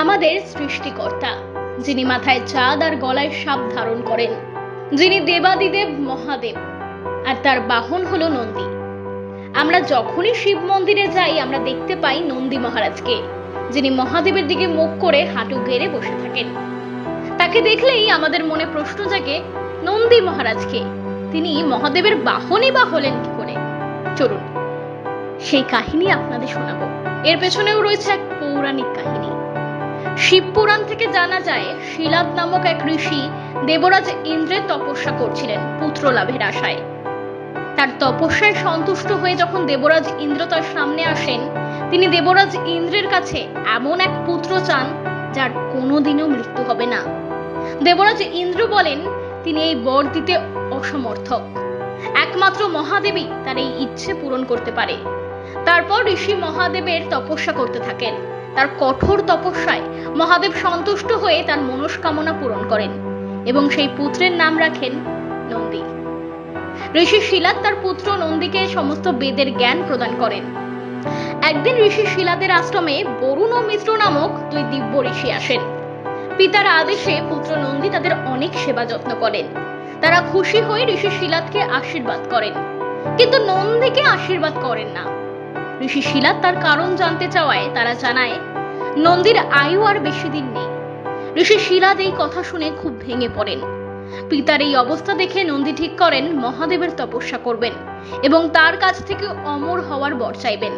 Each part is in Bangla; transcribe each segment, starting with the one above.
সৃষ্টিকর্তা, যিনি মাথায় চাঁদ আর গলায় সাপ ধারণ করেন, যিনি দেবাদিদেব মহাদেব, আর তার বাহন হলো নন্দী। আমরা যখনই শিব মন্দিরে যাই, আমরা দেখতে পাই নন্দী মহারাজকে, যিনি মহাদেবের দিকে মুখ করে হাঁটু গেড়ে বসে থাকেন। তাকে দেখলেই আমাদের মনে প্রশ্ন জাগে, নন্দী মহারাজকে, তিনি মহাদেবের বাহনই বা হলেন কি করে? চলুন, সেই কাহিনী আপনাদের শোনাবো। এর পেছনেও রয়েছে এক পৌরাণিক কাহিনী। শিব পুরাণ থেকে জানা যায়, শিলাদ নামক এক ঋষি দেবরাজ ইন্দ্রের তপস্যা করছিলেন পুত্র লাভের আশায়। তার তপস্যায় সন্তুষ্ট হয়ে যখন দেবরাজ ইন্দ্র তার সামনে আসেন, তিনি দেবরাজ ইন্দ্রের কাছে এমন এক পুত্র চান, যার কোনোদিনও মৃত্যু হবে না। দেবরাজ ইন্দ্র বলেন, তিনি এই বর দিতে অসমর্থক। একমাত্র মহাদেবী তার এই ইচ্ছে পূরণ করতে পারে। তারপর ঋষি মহাদেবের তপস্যা করতে থাকেন। তার কঠোর তপস্যায় মহাদেব সন্তুষ্ট হয়ে তার মনস্কামনা পূরণ করেন এবং সেই পুত্রের নাম রাখেন নন্দী। ঋষি শিলাদ তার পুত্র নন্দীকে সমস্ত বেদের জ্ঞান প্রদান করেন। একদিন ঋষি শিলাদের আশ্রমে বরুণ ও মিত্র নামক দুই দিব্য ঋষি আসেন। পিতার আদেশে পুত্র নন্দী তাদের অনেক সেবা যত্ন করেন। তারা খুশি হয়ে ঋষি শিলাদকে আশীর্বাদ করেন। কিন্তু নন্দীকে আশীর্বাদ করেন না। ঋষি শিলা তার কারণ জানতে চাওয়ায় তারা জানায়, নন্দীর আয়ু আর বেশি দিন নেই। ঋষি শিলাদ এই কথা শুনে খুব ভেঙে পড়েন। পিতার এই অবস্থা দেখে নন্দী ঠিক করেন মহাদেবের তপস্যা করবেন এবং তার কাছ থেকে অমর হওয়ার বর চাইবেন।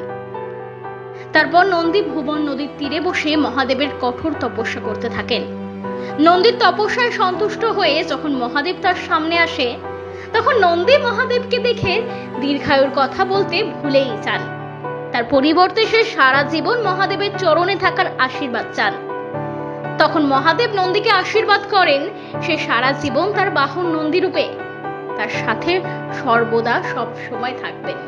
তারপর নন্দী ভুবন নদীর তীরে বসে মহাদেবের কঠোর তপস্যা করতে থাকেন। নন্দীর তপস্যায় সন্তুষ্ট হয়ে যখন মহাদেব তার সামনে আসে, তখন নন্দী মহাদেবকে দেখে দীর্ঘায়ুর কথা বলতে ভুলেই যান। তার পরিবর্তে সে সারা জীবন মহাদেবের চরণে থাকার আশীর্বাদ চান। তখন মহাদেব নন্দীকে আশীর্বাদ করেন, সে সারা জীবন তার বাহন নন্দী রূপে তার সাথে সর্বদা সব সময় থাকবেন।